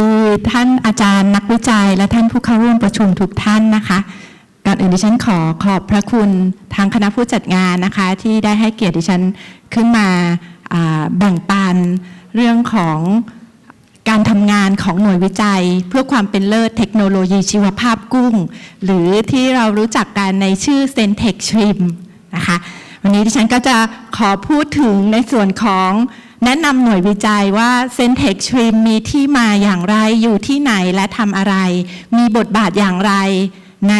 ดีท่านอาจารย์นักวิจัย และท่านผู้เข้าร่วมประชุมทุกท่านนะคะก่อนอื่นดิฉันขอขอบพระคุณทางคณะผู้จัดงานนะคะ ที่ได้ให้เกียรติดิฉันขึ้นมาแบ่งปันเรื่องของการทำงานของหน่วยวิจัย เพื่อความเป็นเลิศเทคโนโลยีชีวภาพกุ้ง หรือที่เรารู้จักกันในชื่อ c e n t e c h Shrimp นะคะ วันนี้ดิฉันก็จะขอพูดถึงในส่วนของ แนะนำหน่วยวิจัยว่า c e n t e c h Shrimp มีที่มาอย่างไรอยู่ที่ไหนและทำอะไร มีบทบาทอย่างไร ใน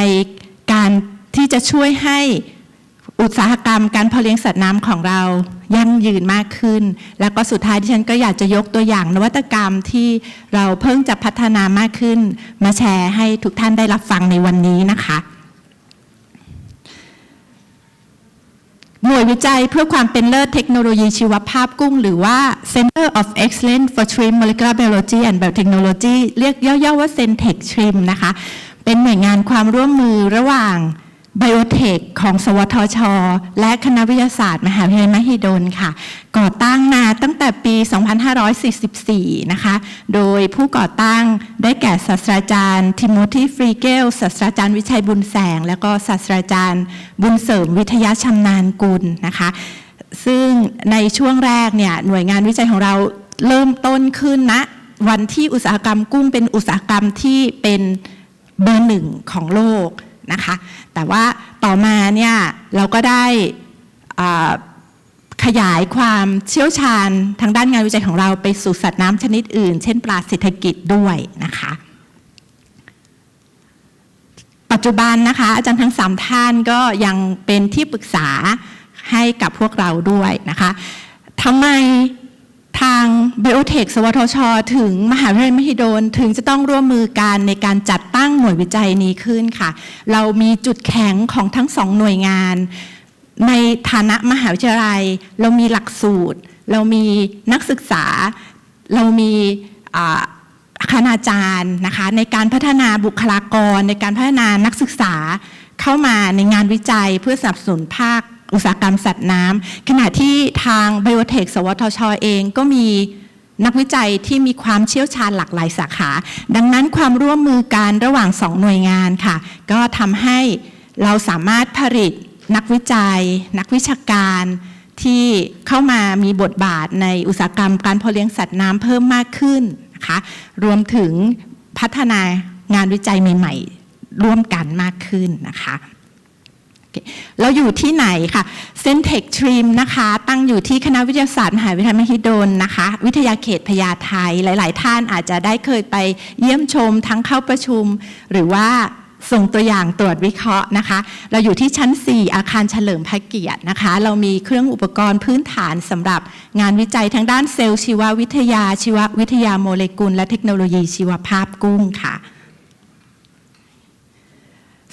การที่จะช่วยให้อุตสาหกรรมการเพาะเลี้ยงสัตว์น้ำของเรายั่งยืนมากขึ้น แล้วก็สุดท้ายที่ฉันก็อยากจะยกตัวอย่างนวัตกรรมที่เราเพิ่งจะพัฒนามากขึ้น มาแชร์ให้ทุกท่านได้รับฟังในวันนี้นะคะ หน่วยวิจัยเพื่อความเป็นเลิศเทคโนโลยีชีวภาพกุ้ง หรือว่า Center of Excellence for Shrimp Molecular Biology and Biotechnology เรียกย่อๆว่า Centech Shrimp นะคะ เป็นหน่วยงานความร่วมมือระหว่าง Biotech ของ สวทช และคณะวิทยาศาสตร์ มหาวิทยาลัยมหิดลค่ะ ก่อตั้งมาตั้งแต่ปี 2544 นะคะ โดยผู้ก่อตั้งได้แก่ศาสตราจารย์ทิโมธีฟรีเกลศาสตราจารย์วิชัยบุญแสง แล้วก็ศาสตราจารย์บุญเสริมวิทยาชำนาญกุลนะคะ ซึ่งในช่วงแรกเนี่ยหน่วยงานวิจัยของเราเริ่มต้นขึ้นนะวันที่อุตสาหกรรมกุ้งเป็นอุตสาหกรรมที่เป็นเบอร์หนึ่งของโลก นะคะ แต่ว่าต่อมาเนี่ยเราก็ได้ขยายความเชี่ยวชาญทางด้านงานวิจัยของเราไปสู่สัตว์น้ำชนิดอื่น เช่นปลาเศรษฐกิจด้วยนะคะ ปัจจุบันนะคะอาจารย์ทั้งสามท่านก็ยังเป็นที่ปรึกษาให้กับพวกเราด้วยนะคะทำไม ทาง Biotech สวทช ถึงมหาวิทยาลัยมหิดล ถึงจะต้องร่วมมือกันในการจัดตั้งหน่วยวิจัยนี้ขึ้นค่ะ เรามีจุดแข็งของทั้งสองหน่วยงาน ในฐานะมหาวิทยาลัย เรามีหลักสูตร เรามีนักศึกษา เรามีคณาจารย์นะคะในการพัฒนาบุคลากร ในการพัฒนานักศึกษาเข้ามาในงานวิจัยเพื่อสนับสนุนภาค อุตสาหกรรมสัตว์น้ำขณะที่ทาง Biotech สวทชเองก็มีนักวิจัยที่มีความเชี่ยวชาญหลากหลายสาขา ดังนั้นความร่วมมือกันระหว่างสองหน่วยงานค่ะ ก็ทำให้เราสามารถผลิตนักวิจัย นักวิชาการที่เข้ามามีบทบาทในอุตสาหกรรมการเพาะเลี้ยงสัตว์น้ำเพิ่มมากขึ้นนะคะรวมถึงพัฒนางานวิจัยใหม่ ๆ ร่วมกันมากขึ้นนะคะ เคเราอยู่ที่ไหนค่ะเซนเทคทรีมนะคะ ตั้งอยู่ที่คณะวิทยาศาสตร์มหาวิทยาลัยมหิดลนะคะ วิทยาเขตพญาไทหลาย ๆ ท่านอาจจะได้เคยไปเยี่ยมชมทั้งเข้าประชุม หรือว่าส่งตัวอย่างตรวจวิเคราะห์นะคะ เราอยู่ที่ชั้น 4 อาคารเฉลิมพระเกียรตินะคะ เรามีเครื่องอุปกรณ์พื้นฐานสำหรับงานวิจัยทางด้านเซลล์ชีววิทยา ชีววิทยาโมเลกุล และเทคโนโลยีชีวภาพกุ้งค่ะ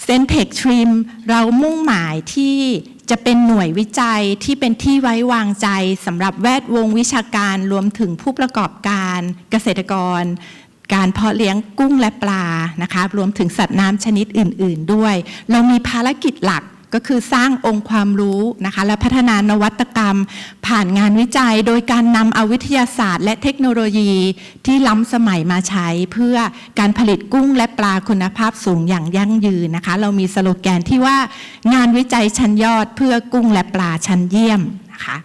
เซนเทคทริมเรามุ่งหมายที่จะเป็นหน่วยวิจัยที่เป็นที่ไว้วางใจสำหรับแวดวงวิชาการรวมถึงผู้ประกอบการเกษตรกร การเพาะเลี้ยงกุ้งและปลานะคะรวมถึงสัตว์น้ำชนิดอื่น ๆ ด้วย เรามีภารกิจหลัก ก็คือสร้างองค์ความรู้นะคะและพัฒนานวัตกรรม ผ่านงานวิจัย โดยการนำเอาวิทยาศาสตร์ และเทคโนโลยีที่ล้ำสมัยมาใช้ เพื่อการผลิตกุ้งและปลาคุณภาพสูงอย่างยั่งยืนนะคะ เรามีสโลแกนที่ว่างานวิจัยชั้นยอด เพื่อกุ้งและปลาชั้นเยี่ยมนะคะ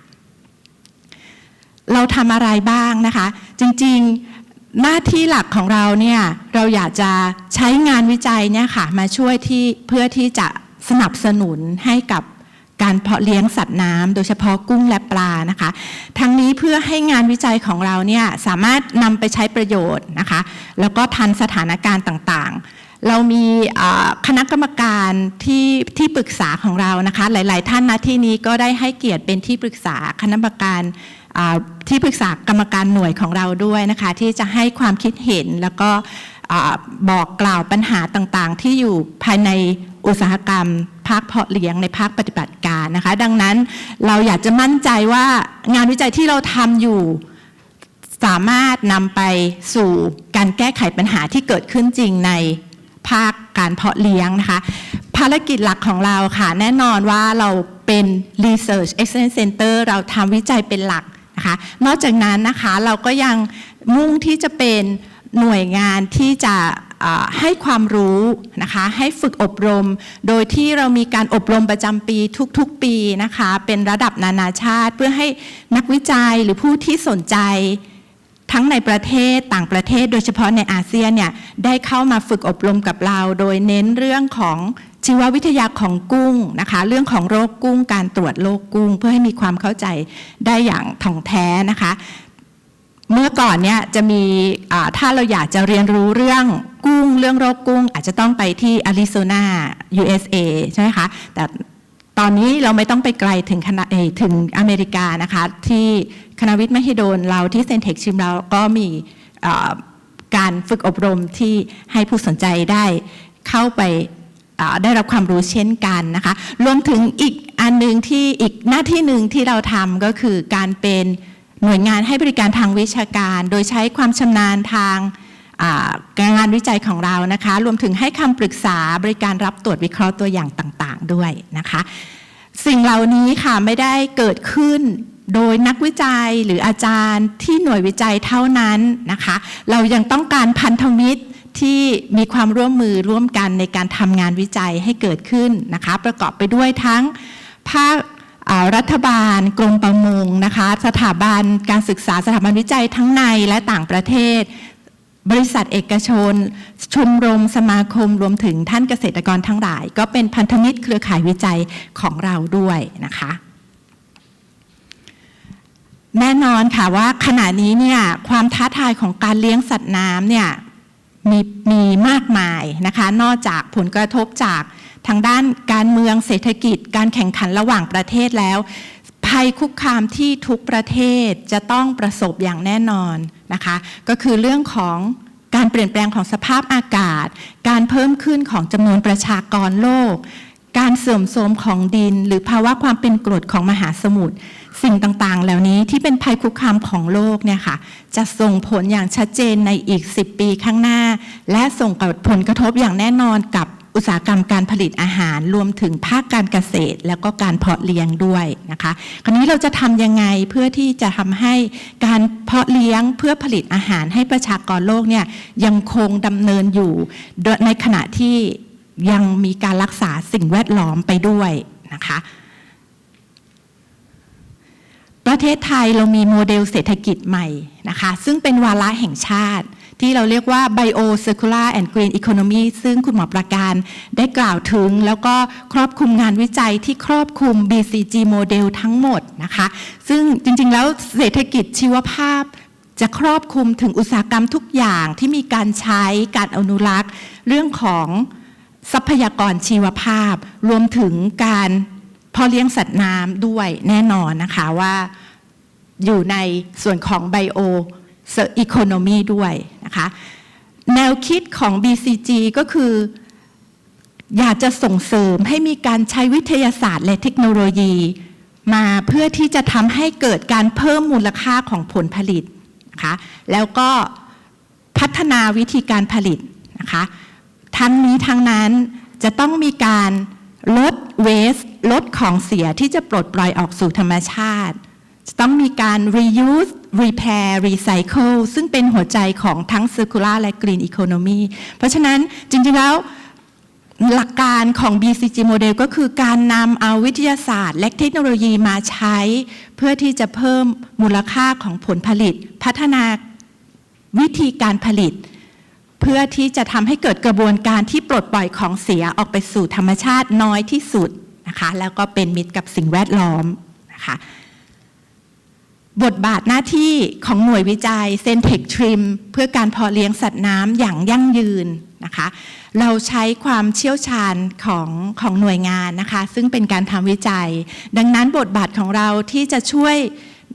เราทำอะไรบ้างนะคะ จริงๆหน้าที่หลักของเราเนี่ยเราอยากจะใช้งานวิจัยเนี่ยค่ะมาช่วยที่เพื่อที่จะ สนับสนุนให้กับการเพาะเลี้ยงสัตว์น้ำโดยเฉพาะกุ้งและปลานะคะ ทั้งนี้เพื่อให้งานวิจัยของเราเนี่ยสามารถนำไปใช้ประโยชน์นะคะ แล้วก็ทันสถานการณ์ต่างๆ เรามีคณะกรรมการที่ที่ปรึกษาของเรานะคะ หลาย ๆ ท่านนะที่นี้ก็ได้ให้เกียรติเป็นที่ปรึกษาคณะกรรมการที่ปรึกษากรรมการหน่วยของเราด้วยนะคะ ที่จะให้ความคิดเห็นแล้วก็บอกกล่าวปัญหาต่างๆ ที่อยู่ภายใน อุตสาหกรรมภาคเพาะเลี้ยงในภาคปฏิบัติการนะคะ ดังนั้นเราอยากจะมั่นใจว่างานวิจัยที่เราทำอยู่ สามารถนำไปสู่การแก้ไขปัญหาที่เกิดขึ้นจริงในภาคการเพาะเลี้ยงนะคะ ภารกิจหลักของเราค่ะแน่นอนว่าเราเป็น Research Excellence Center เราทำวิจัยเป็นหลักนะคะ นอกจากนั้นนะคะเราก็ยังมุ่งที่จะเป็นหน่วยงานที่จะ ให้ความรู้นะคะให้ฝึกอบรม โดยที่เรามีการอบรมประจำปีทุกๆปีนะคะเป็นระดับนานาชาติ เพื่อให้นักวิจัยหรือผู้ที่สนใจทั้งในประเทศต่างประเทศ โดยเฉพาะในอาเซียนเนี่ยได้เข้ามาฝึกอบรมกับเรา โดยเน้นเรื่องของชีววิทยาของกุ้งนะคะเรื่องของโรคกุ้ง การตรวจโรคกุ้ง เพื่อให้มีความเข้าใจได้อย่างถ่องแท้นะคะ เมื่อก่อนเนี่ยจะมีถ้าเราอยากจะเรียนรู้เรื่องกุ้งเรื่องโรคกุ้ง อาจจะต้องไปที่อาริโซนา USA ใช่ไหมคะ แต่ตอนนี้เราไม่ต้องไปไกลถึงคณะถึงอเมริกานะคะ ที่คณะวิทย์มหิดลเราที่เซนเทคชิมเราก็มีการฝึกอบรมที่ให้ผู้สนใจได้เข้าไปได้รับความรู้เช่นกันนะคะ รวมถึงอีกอันหนึ่งที่อีกหน้าที่หนึ่งที่เราทำก็คือการเป็น หน่วยงานให้บริการทางวิชาการ โดยใช้ความชำนาญทางงานวิจัยของเรานะคะ รวมถึงให้คำปรึกษาบริการรับตรวจวิเคราะห์ตัวอย่างต่างๆ ด้วยนะคะ สิ่งเหล่านี้ค่ะไม่ได้เกิดขึ้นโดยนักวิจัยหรืออาจารย์ที่หน่วยวิจัยเท่านั้นนะคะ เรายังต้องการพันธมิตรที่มีความร่วมมือร่วมกันในการทำงานวิจัยให้เกิดขึ้นนะคะ ประกอบไปด้วยทั้งภาค รัฐบาลกรมประมงนะคะ สถาบันการศึกษาสถาบันวิจัยทั้งในและต่างประเทศ บริษัทเอกชน ชมรมสมาคมรวมถึงท่านเกษตรกรทั้งหลาย ก็เป็นพันธมิตรเครือข่ายวิจัยของเราด้วยนะคะแน่นอนค่ะว่าขณะนี้เนี่ยความท้าทายของการเลี้ยงสัตว์น้ำเนี่ยมีมีมากมายนะคะ นอกจากผลกระทบจาก ทางด้านการเมืองเศรษฐกิจ การแข่งขันระหว่างประเทศแล้ว ภัยคุกคามที่ทุกประเทศจะต้องประสบอย่างแน่นอนนะคะ ก็คือเรื่องของการเปลี่ยนแปลงของสภาพอากาศ การเพิ่มขึ้นของจำนวนประชากรโลก การเสื่อมโทรมของดิน หรือภาวะความเป็นกรดของมหาสมุทร สิ่งต่างๆ เหล่านี้ที่เป็นภัยคุกคามของโลกเนี่ยค่ะ จะส่งผลอย่างชัดเจนในอีก 10 ปีข้างหน้า และส่งผลกระทบอย่างแน่นอนกับ อุตสาหกรรมการผลิตอาหารรวมถึงภาคการเกษตร แล้วก็การเพาะเลี้ยงด้วยนะคะ คราวนี้เราจะทำยังไงเพื่อที่จะทำให้การเพาะเลี้ยงเพื่อผลิตอาหารให้ประชากรโลกเนี่ยยังคงดำเนินอยู่ในขณะที่ยังมีการรักษาสิ่งแวดล้อมไปด้วยนะคะประเทศไทยเรามีโมเดลเศรษฐกิจใหม่นะคะ ซึ่งเป็นวาระแห่งชาติ ที่เราเรียกว่า Bio Circular and Green Economy ซึ่งคุณหมอประการได้กล่าวถึง แล้วก็ครอบคลุมงานวิจัยที่ครอบคลุม BCG โมเดลทั้งหมดนะคะ ซึ่งจริงๆ แล้วเศรษฐกิจชีวภาพจะครอบคลุมถึงอุตสาหกรรมทุกอย่างที่มีการใช้การอนุรักษ์ เรื่องของทรัพยากรชีวภาพ รวมถึงการพาะเลี้ยงสัตว์น้ำด้วยแน่นอนนะคะว่าอยู่ในส่วนของ Bio Economy ด้วยนะคะแนวคิดของ BCG ก็คือ อยากจะส่งเสริมให้มีการใช้วิทยาศาสตร์และเทคโนโลยี มาเพื่อที่จะทำให้เกิดการเพิ่มมูลค่าของผลผลิตนะคะแล้วก็พัฒนาวิธีการผลิตนะคะทั้งนี้ทั้งนั้นจะต้องมีการลดเวสลดของเสียที่จะปลดปล่อยออกสู่ธรรมชาติ จะต้องมีการ reuse repair recycle ซึ่งเป็นหัวใจของทั้ง circular และ green economy เพราะฉะนั้นจริงๆแล้วหลักการของ BCG model ก็คือการนำเอาวิทยาศาสตร์ และเทคโนโลยีมาใช้ เพื่อที่จะเพิ่มมูลค่าของผลผลิต พัฒนาวิธีการผลิต เพื่อที่จะทำให้เกิดกระบวนการที่ปลดปล่อยของเสียออกไปสู่ธรรมชาติน้อยที่สุดนะคะแล้วก็เป็นมิตรกับสิ่งแวดล้อมนะคะ บทบาทหน้าที่ของหน่วยวิจัยเซนเทคทริมเพื่อการเพาะเลี้ยงสัตว์น้ำอย่างยั่งยืนนะคะ เราใช้ความเชี่ยวชาญของของหน่วยงานนะคะ ซึ่งเป็นการทำวิจัย ดังนั้นบทบาทของเราที่จะช่วย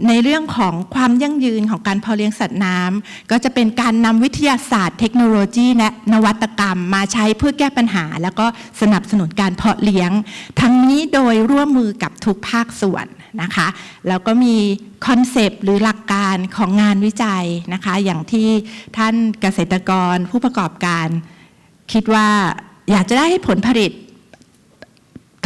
ในเรื่องของความยั่งยืนของการเพาะเลี้ยงสัตว์น้ำก็จะเป็นการนำวิทยาศาสตร์เทคโนโลยีและนวัตกรรมมาใช้เพื่อแก้ปัญหา แล้วก็สนับสนุนการเพาะเลี้ยง ทั้งนี้โดยร่วมมือกับทุกภาคส่วน นะคะ แล้วก็มีคอนเซปต์หรือหลักการของงานวิจัยนะคะ อย่างที่ท่านเกษตรกรผู้ประกอบการ คิดว่าอยากจะได้ให้ผลผลิต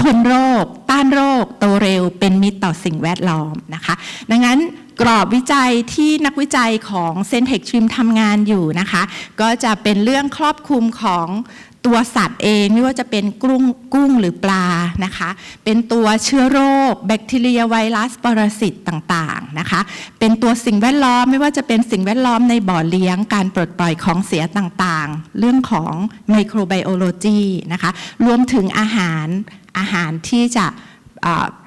ทนโรค ต้านโรค โตเร็ว เป็นมิตรต่อสิ่งแวดล้อมนะคะ ดังนั้นกรอบวิจัยที่นักวิจัยของเซนเทคทริมทำงานอยู่นะคะ ก็จะเป็นเรื่องครอบคลุมของ ตัวสัตว์เองไม่ว่าจะเป็นกุ้งกุ้งหรือปลานะคะ เป็นตัวเชื้อโรค แบคทีเรียไวรัสปรสิตต่างๆนะคะ เป็นตัวสิ่งแวดล้อมไม่ว่าจะเป็นสิ่งแวดล้อมในบ่อเลี้ยง การปลดปล่อยของเสียต่างๆ เรื่องของไมโครไบโอโลจีนะคะ รวมถึงอาหารอาหารที่จะ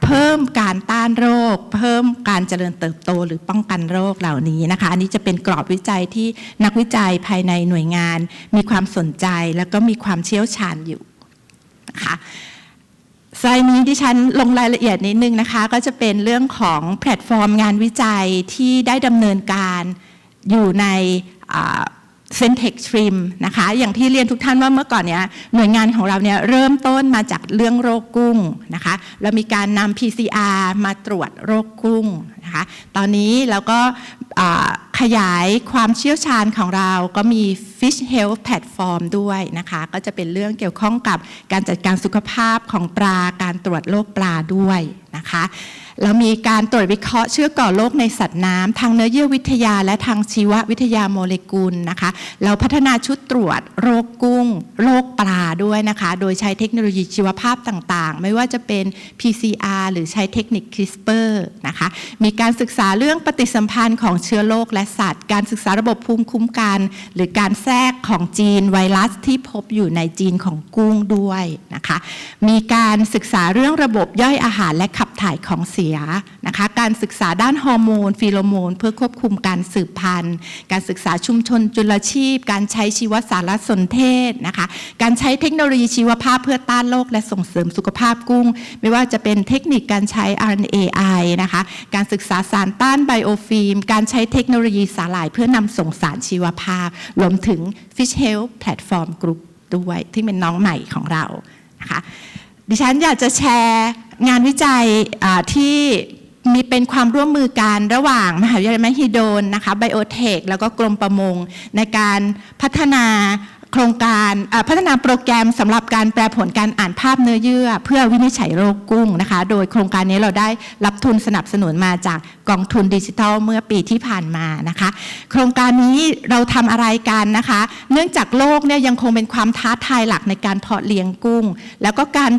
เพิ่มการต้านโรค เพิ่มการเจริญเติบโตหรือป้องกันโรคเหล่านี้นะคะ อันนี้จะเป็นกรอบวิจัยที่นักวิจัยภายในหน่วยงาน มีความสนใจแล้วก็มีความเชี่ยวชาญอยู่นะคะสไลด์นี้ที่ฉันลงรายละเอียดนิดนึงนะคะ ก็จะเป็นเรื่องของแพลตฟอร์มงานวิจัยที่ได้ดำเนินการอยู่ใน เซนเทคทริมนะคะอย่างที่เรียนทุกท่านว่าเมื่อก่อนเนี้ยหน่วยงานของเราเนี่ยเริ่มต้นมาจากเรื่องโรคกุ้งนะคะเรามีการนำ PCR มาตรวจโรคกุ้งนะคะตอนนี้เราก็ขยายความเชี่ยวชาญของเราก็มี Fish Health Platform ด้วยนะคะก็จะเป็นเรื่องเกี่ยวข้องกับการจัดการสุขภาพของปลาการตรวจโรคปลาด้วยนะคะ แล้วมีการตรวจวิเคราะห์เชื้อก่อโรคในสัตว์น้ำทางเนื้อเยื่อวิทยาและทางชีววิทยาโมเลกุลนะคะ เราพัฒนาชุดตรวจโรคกุ้ง โรคปลาด้วยนะคะ โดยใช้เทคโนโลยีชีวภาพต่างๆ ไม่ว่าจะเป็น PCR หรือใช้เทคนิค CRISPR นะคะ มีการศึกษาเรื่องปฏิสัมพันธ์ของเชื้อโรคและสัตว์ การศึกษาระบบภูมิคุ้มกัน หรือการแทรกของจีนไวรัสที่พบอยู่ในจีนของกุ้งด้วยนะคะ มีการศึกษาเรื่องระบบย่อยอาหารและขับถ่ายของเสียนะคะการศึกษาด้านฮอร์โมนฟีโรโมน เพื่อควบคุมการสืบพันธุ์ การศึกษาชุมชนจุลชีพ การใช้ชีวสารสนเทศนะคะการใช้เทคโนโลยีชีวภาพเพื่อต้านโรคและส่งเสริมสุขภาพกุ้ง ไม่ว่าจะเป็นเทคนิคการใช้ RNAi นะคะการศึกษาสารต้านไบโอฟิล์ม การใช้เทคโนโลยีสาหร่าย เพื่อนำส่งสารชีวภาพ รวมถึง Fish Health Platform Group ด้วยที่เป็นน้องใหม่ของเรานะคะ ดิฉันอยากจะแชร์งานวิจัยที่มีเป็นความร่วมมือกันระหว่างมหาวิทยาลัยมหิดลนะคะไบโอเทคแล้วก็กรมประมง ในการพัฒนา โครงการพัฒนาโปรแกรมสำหรับการแปลผลการอ่านภาพเนื้อเยื่อ เพื่อวินิจฉัยโรคกุ้งนะคะ โดยโครงการนี้เราได้รับทุนสนับสนุนมาจากกองทุนดิจิทัลเมื่อปีที่ผ่านมานะคะ โครงการนี้เราทำอะไรกันนะคะ เนื่องจากโลกเนี่ยยังคงเป็นความท้าทายหลักในการเพาะเลี้ยงกุ้ง แล้วก็การ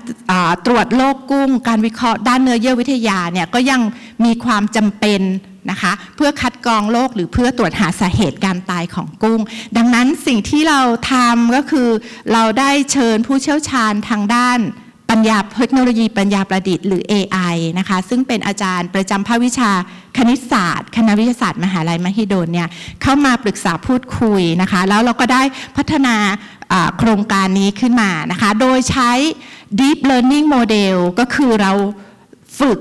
ตรวจโรคกุ้ง การวิเคราะห์ด้านเนื้อเยื่อวิทยาเนี่ยก็ยังมีความจำเป็น นะคะเพื่อคัดกรองโรคหรือเพื่อตรวจหาสาเหตุการตายของกุ้ง ดังนั้นสิ่งที่เราทำก็คือเราได้เชิญผู้เชี่ยวชาญทางด้านปัญญาเทคโนโลยีปัญญาประดิษฐ์หรือ AI นะคะซึ่งเป็นอาจารย์ประจำภาควิชาคณิตศาสตร์ คณะวิทยาศาสตร์มหาลัยมหิดลเนี่ยเข้ามาปรึกษาพูดคุยนะคะแล้วเราก็ได้พัฒนาโครงการนี้ขึ้นมานะคะโดยใช้ Deep Learning Model ก็คือเราฝึก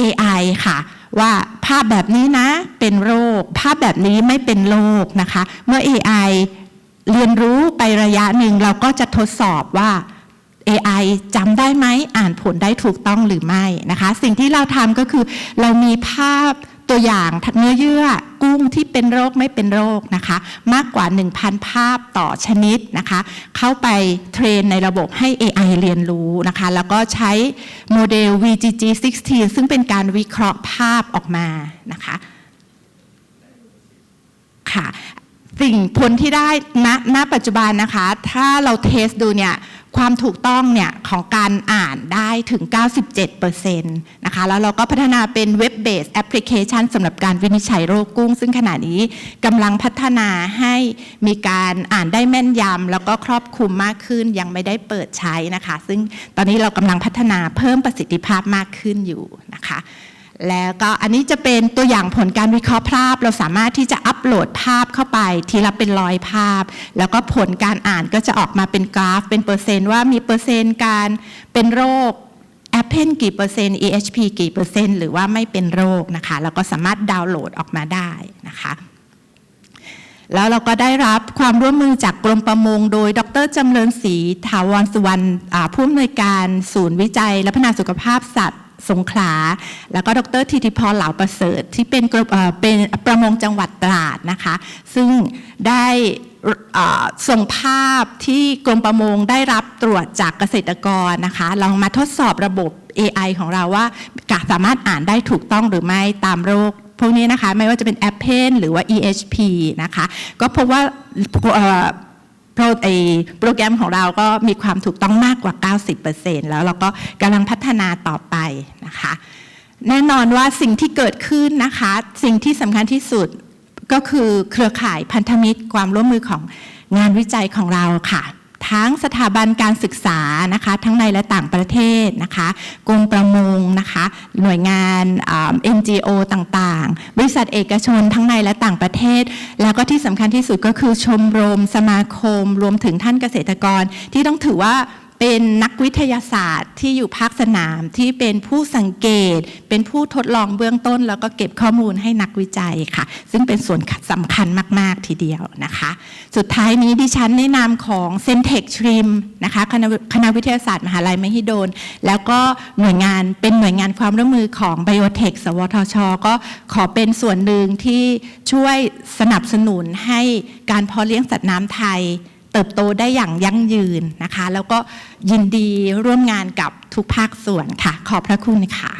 AI ค่ะ ว่าภาพแบบนี้นะเป็นโรค ภาพแบบนี้ไม่เป็นโรคนะคะ เมื่อ AI เรียนรู้ไประยะหนึ่งเราก็จะทดสอบว่า AI จำได้ไหมอ่านผลได้ถูกต้องหรือไม่นะคะ สิ่งที่เราทำก็คือเรามีภาพ ตัวอย่างเนื้อเยื่อกุ้งที่เป็นโรคไม่เป็นโรคนะคะ มากกว่า 1,000 ภาพต่อชนิดนะคะ เข้าไปเทรนในระบบให้ AI เรียนรู้นะคะ แล้วก็ใช้โมเดล VGG16 ซึ่งเป็นการวิเคราะห์ภาพออกมานะคะค่ะ สิ่งผลที่ได้ณณปัจจุบันนะคะ ถ้าเราเทสดูเนี่ยความถูกต้องเนี่ยของการอ่านได้ถึง 97%นะคะ แล้วเราก็พัฒนาเป็นเว็บเบสแอปพลิเคชันสำหรับการวินิจฉัยโรคกุ้ง ซึ่งขณะนี้กำลังพัฒนาให้มีการอ่านได้แม่นยำแล้วก็ครอบคลุมมากขึ้นยังไม่ได้เปิดใช้นะคะ ซึ่งตอนนี้เรากำลังพัฒนาเพิ่มประสิทธิภาพมากขึ้นอยู่นะคะ แล้วก็อันนี้จะเป็นตัวอย่างผลการวิเคราะห์ภาพ เราสามารถที่จะอัปโหลดภาพเข้าไป ทีละเป็นร้อยภาพ แล้วก็ผลการอ่านก็จะออกมาเป็นกราฟ เป็นเปอร์เซนต์ว่ามีเปอร์เซนต์การเป็นโรคแอปเพนกี่เปอร์เซนต์ EHP กี่เปอร์เซนต์หรือว่าไม่เป็นโรคนะคะแล้วก็สามารถดาวน์โหลดออกมาได้นะคะแล้วเราก็ได้รับความร่วมมือจากกรมประมง โดย ดรจำเริญศรีถาวรสุวรรณผู้อำนวยการศูนย์วิจัย และพัฒนาสุขภาพสัตว์ สงขลา แล้วก็ดรธิติพรเหลาประเสริฐ ที่เป็นเป็นประมงจังหวัดตราดนะคะ ซึ่งได้ส่งภาพที่กรมประมงได้รับตรวจจากเกษตรกรนะคะ ลองมาทดสอบระบบ AI ของเราว่าสามารถอ่านได้ถูกต้องหรือไม่ตามโรคพวกนี้นะคะ ไม่ว่าจะเป็นแอปเพนหรือว่า EHP นะคะ ก็พบว่า โปรไอโปรแกรมของเราก็มีความถูกต้องมากกว่า 90%แล้วเราก็กำลังพัฒนาต่อไปนะคะ แน่นอนว่าสิ่งที่เกิดขึ้นนะคะ สิ่งที่สำคัญที่สุดก็คือเครือข่ายพันธมิตรความร่วมมือของงานวิจัยของเราค่ะ ทั้งสถาบันการศึกษานะคะทั้งในและต่างประเทศนะคะกรมประมงนะคะหน่วยงานเอ็นจีโอต่างๆ บริษัทเอกชนทั้งในและต่างประเทศ แล้วก็ที่สำคัญที่สุดก็คือชมรม สมาคม รวมถึงท่านเกษตรกรที่ต้องถือว่า เป็นนักวิทยาศาสตร์ที่อยู่ภาคสนามที่เป็นผู้สังเกต เป็นผู้ทดลองเบื้องต้น แล้วก็เก็บข้อมูลให้นักวิจัยค่ะ ซึ่งเป็นส่วนสำคัญมาก ๆ ทีเดียวนะคะ สุดท้ายนี้ดิฉันในะนามของเซนเทคทริมนะคะคณะคณะวิทยาศาสตร์มหาลัยมหิดล แล้วก็หน่วยงานเป็นหน่วยงานความร่วมมือของ Biotech สวทช ก็ขอเป็นส่วนหนึ่งที่ช่วยสนับสนุนให้การเพาะเลี้ยงสัตว์น้ำไทย เติบโตได้อย่างยั่งยืนนะคะ แล้วก็ยินดีร่วมงานกับทุกภาคส่วนค่ะ ขอบพระคุณค่ะ